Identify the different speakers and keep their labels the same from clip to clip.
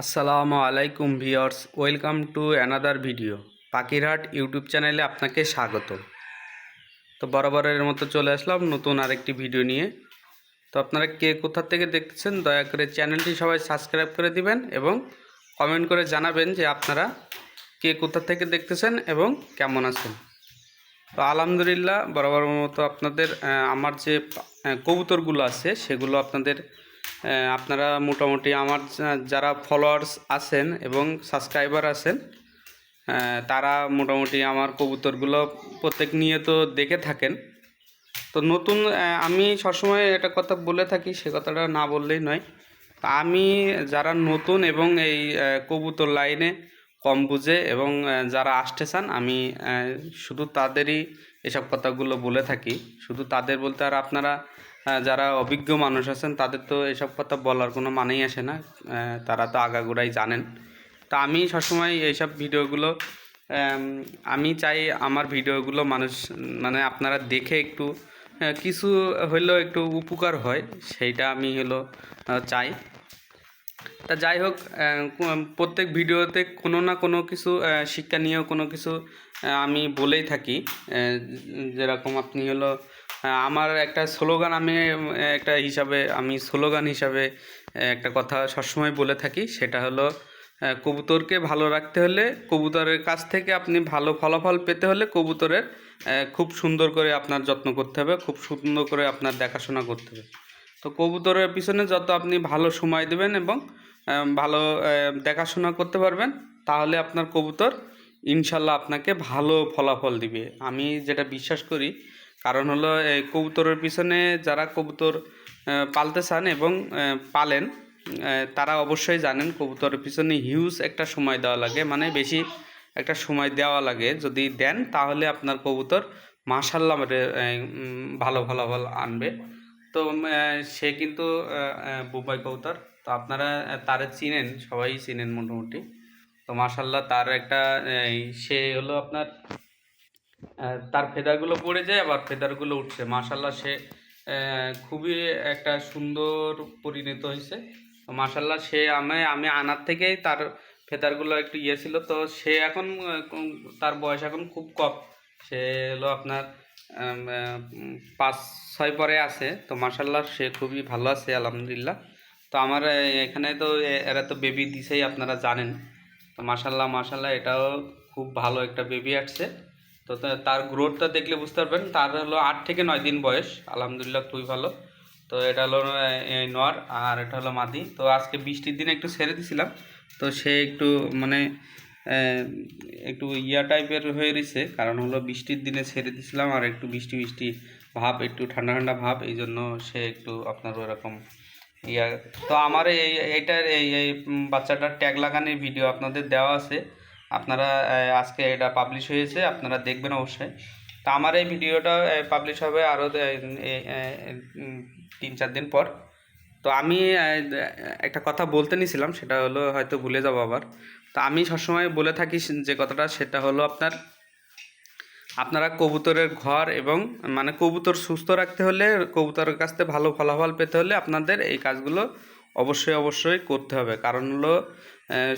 Speaker 1: আসসালামু আলাইকুম viewers, welcome to another video. Pakhirhat YouTube চ্যানেলে আপনাকে স্বাগত। তো বরাবরের মতো চলে আসলাম নতুন আরেকটি ভিডিও নিয়ে। তো আপনারা কে কোথা থেকে দেখতেছেন, দয়া করে চ্যানেলটি সবাই সাবস্ক্রাইব করে দিবেন এবং কমেন্ট করে জানাবেন যে আপনারা কে কোথা থেকে দেখতেছেন এবং কেমন আছেন। তো আলহামদুলিল্লাহ বরাবরের মতো আপনাদের আমার যে কবুতরগুলো আছে, সেগুলো আপনাদের আপনারা মোটামুটি আমার যারা ফলোয়ার্স আছেন এবং সাবস্ক্রাইবার আছেন তারা মোটামুটি আমার কবুতরগুলো প্রত্যেক নিয়ত দেখে থাকেন। তো নতুন আমি সবসময় একটা কথা বলে থাকি, সে কথাটা না বললেই নয়। তা আমি যারা নতুন এবং এই কবুতর লাইনে কম বুঝে এবং যারা আসতে চান, আমি শুধু তাদেরই এসব কথাগুলো বলে থাকি। শুধু তাদের বলতে আর আপনারা যারা অভিজ্ঞ মানুষ আছেন, তাদের তো এসব কথা বলার কোনো মানেই আসে না। তারা তো আগাগোড়াই জানেন। তা আমি সবসময় এইসব ভিডিওগুলো, আমি চাই আমার ভিডিওগুলো মানুষ মানে আপনারা দেখে একটু কিছু হইলেও একটু উপকার হয়, সেইটা আমি হলো চাই। তা যাই হোক প্রত্যেক ভিডিওতে কোনো না কোনো কিছু শিক্ষা নিয়েও কোনো কিছু আমি বলেই থাকি। যেরকম আপনি হলো আমার একটা স্লোগান আমি একটা হিসাবে, আমি স্লোগান হিসাবে একটা কথা সবসময় বলে থাকি। সেটা হলো কবুতরকে ভালো রাখতে হলে, কবুতরের কাছ থেকে আপনি ভালো ফলাফল পেতে হলে কবুতরের খুব সুন্দর করে আপনার যত্ন করতে হবে, খুব সুন্দর করে আপনার দেখাশোনা করতে হবে। তো কবুতরের পিছনে যত আপনি ভালো সময় দেবেন এবং ভালো দেখাশোনা করতে পারবেন, তাহলে আপনার কবুতর ইনশাল্লাহ আপনাকে ভালো ফলাফল দিবে। আমি যেটা বিশ্বাস করি কারণ হলো এই কবুতরের পিছনে যারা কবুতর পালতে চান এবং পালেন তারা অবশ্যই জানেন কবুতরের পিছনে হিউজ একটা সময় দেওয়া লাগে মানে বেশি একটা সময় দেওয়া লাগে। যদি দেন, তাহলে আপনার কবুতর মাশাল্লাহ ভালো ফলাফল আনবে। তো সে কিন্তু বুবাই কবুতর। তো আপনারা তারে চিনেন, সবাই চিনেন মোটামুটি। তো মাশাল্লাহ তার একটা সে হলো আপনার তার ফেদারগুলো পড়ে যায়, আবার ফেদারগুলো উঠছে। মাশাল্লাহ সে খুবই একটা সুন্দর পরিণত হয়েছে। মাশাল্লাহ সে আমি আমি আনার থেকেই তার ফেদারগুলো একটু ইয়ে ছিল। তো সে এখন তার বয়স এখন খুব কম। সে হলো আপনার পাঁচ, ছয় পরে আছে। তো মাশাল্লাহ সে খুবই ভালো আছে, আলহামদুলিল্লাহ। তো আমার এখানে তো এরা তো বেবি দিছেই, আপনারা জানেন। তো মাশাল্লাহ মাশাল্লাহ এটাও খুব ভালো একটা বেবি আসছে। তো তার গ্রোথটা দেখলে বুঝতে পারবেন। তার হলো আট থেকে নয় দিন বয়স। আলহামদুলিল্লাহ খুবই ভালো। তো এটা হলো এই নর আর এটা হলো মাদি। তো আজকে বৃষ্টির দিনে একটু ছেড়ে দিছিলাম। তো সে একটু মানে একটু ইয়া টাইপের হয়ে রয়েছে। কারণ হলো বৃষ্টির দিনে ছেড়ে দিছিলাম আর একটু বৃষ্টি বৃষ্টি ভাব, একটু ঠান্ডা ঠান্ডা ভাব, এই জন্য সে একটু আপনার ওরকম ইয়া। তো আমার এই, এইটার, এই এই বাচ্চাটার ট্যাগ লাগানোর ভিডিও আপনাদের দেওয়া আছে। আপনারা আজকে এটা পাবলিশ হয়েছে, আপনারা দেখবেন অবশ্যই। তো আমার এই ভিডিওটা পাবলিশ হবে আরও তিন চার দিন পর। তো আমি একটা কথা বলতে নিছিলাম সেটা হলো হয়তো ভুলে যাব আবার। তো আমি সবসময় বলে থাকি যে কথাটা, সেটা হলো আপনার, আপনারা কবুতরের ঘর এবং মানে কবুতর সুস্থ রাখতে হলে, কবুতরের কাছ থেকে ভালো ফলাফল পেতে হলে আপনাদের এই কাজগুলো অবশ্যই অবশ্যই করতে হবে। কারণ হলো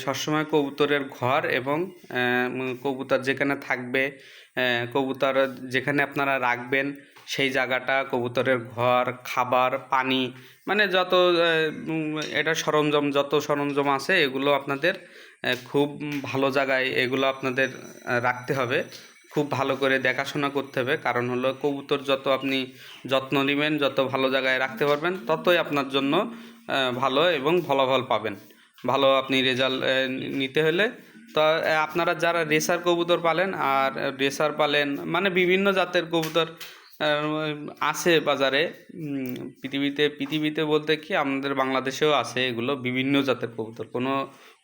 Speaker 1: সবসময় কবুতরের ঘর এবং কবুতর যেখানে থাকবে কবুতর যেখানে আপনারা রাখবেন, সেই জায়গাটা, কবুতরের ঘর, খাবার, পানি মানে যত এটা সরঞ্জাম, যত সরঞ্জাম আছে, এগুলো আপনাদের খুব ভালো জায়গায় এগুলো আপনাদের রাখতে হবে। খুব ভালো করে দেখাশোনা করতে হবে। কারণ হলো কবুতর যত আপনি যত্ন নেবেন, যত ভালো জায়গায় রাখতে পারবেন, ততই আপনার জন্য ভালো এবং ফলাফল পাবেন। ভালো আপনি রেজাল্ট নিতে হলে। তো আপনারা যারা রেসার কবুতর পালেন আর রেসার পালেন মানে বিভিন্ন জাতের কবুতর আছে বাজারে পৃথিবীতে পৃথিবীতে বলতে কি আমাদের বাংলাদেশেও আছে এগুলো, বিভিন্ন জাতের কবুতর, কোনো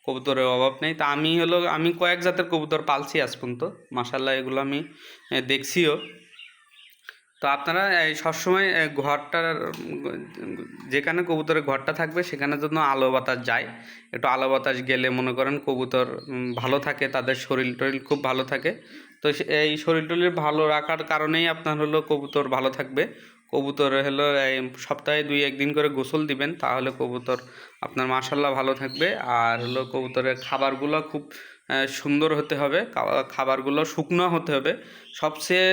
Speaker 1: কবুতরের অভাব নেই। তা আমি হলো, আমি কয়েক জাতের কবুতর পালছি আজ পর্যন্ত মাসাল্লাহ এগুলো আমি দেখছিও। তো আপনারা, এই সবসময় ঘরটার, যেখানে কবুতরের ঘরটা থাকবে, সেখানে জন্য আলো বাতাস যায়। একটু আলো বাতাস গেলে মনে করেন কবুতর ভালো থাকে, তাদের শরীর টরিল খুব ভালো থাকে। তো এই শরীর টরিল ভালো রাখার কারণেই আপনার হলো কবুতর ভালো থাকবে। কবুতর হলো, এই সপ্তাহে দুই একদিন করে গোসল দিবেন, তাহলে কবুতর আপনার মাসাল্লাহ ভালো থাকবে। আর হলো কবুতরের খাবারগুলো খুব সুন্দর হতে হবে খাবারগুলো শুকনো হতে হবে। সবচেয়ে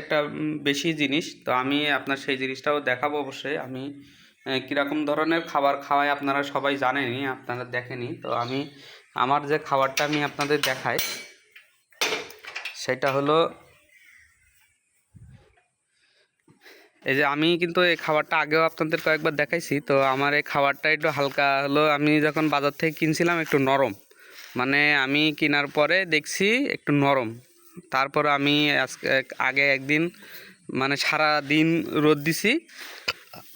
Speaker 1: একটা বেশি জিনিস, তো আমি আপনার সেই জিনিসটাও দেখাবো অবশ্যই। আমি কীরকম ধরনের খাবার খাওয়াই আপনারা সবাই জানেনই, আপনারা দেখেনি তো আমি, আমার যে খাবারটা আমি আপনাদের দেখাই, সেটা হলো, এই যে আমি কিন্তু এই খাবারটা আগেও আপনাদের কয়েকবার দেখাইছি, তো আমার এই খাবারটা একটু হালকা হলো। আমি যখন বাজার থেকে কিনছিলাম, একটু নরম। মানে আমি কেনার পরে দেখছি একটু নরম। তারপর আমি আজকে আগে একদিন মানে সারা দিন রোদ দিছি।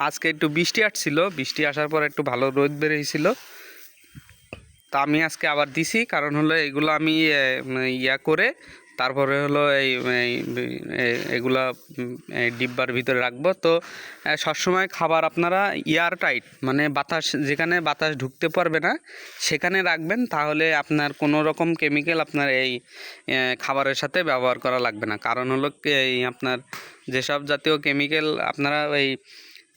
Speaker 1: আজকে একটু বৃষ্টি আসছিল, বৃষ্টি আসার পর একটু ভালো রোদ বেরিয়েছিল। তা আমি আজকে আবার দিছি, কারণ হলো এগুলো আমি ইয়া করে তারপরে হলো এই এগুলা ডিব্বার ভিতরে রাখব। তো সবসময় খাবার আপনারা এয়ার টাইট মানে বাতাস, যেখানে বাতাস ঢুকতে পারবে না, সেখানে রাখবেন। তাহলে আপনার কোনো রকম কেমিক্যাল আপনার এই খাবারের সাথে ব্যবহার করা লাগবে না। কারণ হলো এই আপনার যেসব জাতীয় কেমিক্যাল আপনারা ওই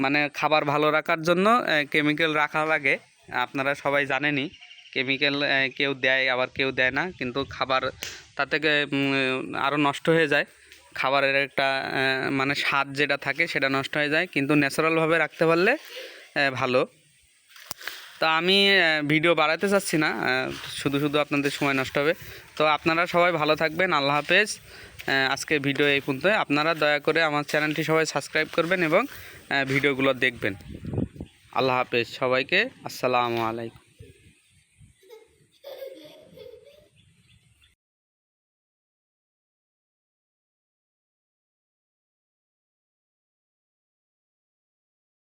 Speaker 1: মানে খাবার ভালো রাখার জন্য কেমিক্যাল রাখা লাগে। আপনারা সবাই জানেনই। কেমিক্যাল কেউ দেয় আবার কেউ দেয় না। কিন্তু খাবার তা থেকে আরও নষ্ট হয়ে যায়। খাবারের একটা মানে স্বাদ যেটা থাকে সেটা নষ্ট হয়ে যায়। কিন্তু ন্যাচারালভাবে রাখতে পারলে ভালো। তা আমি ভিডিও বাড়াতে চাচ্ছি না। শুধু শুধু আপনাদের সময় নষ্ট হবে। তো আপনারা সবাই ভালো থাকবেন। আল্লাহ হাফেজ। আহ, আজকের ভিডিও এই পর্যন্ত। আপনারা দয়া করে আমার চ্যানেলটি সবাই সাবস্ক্রাইব করবেন এবং ভিডিওগুলো দেখবেন। আল্লাহ হাফেজ। সবাইকে আসসালামু আলাইকুম।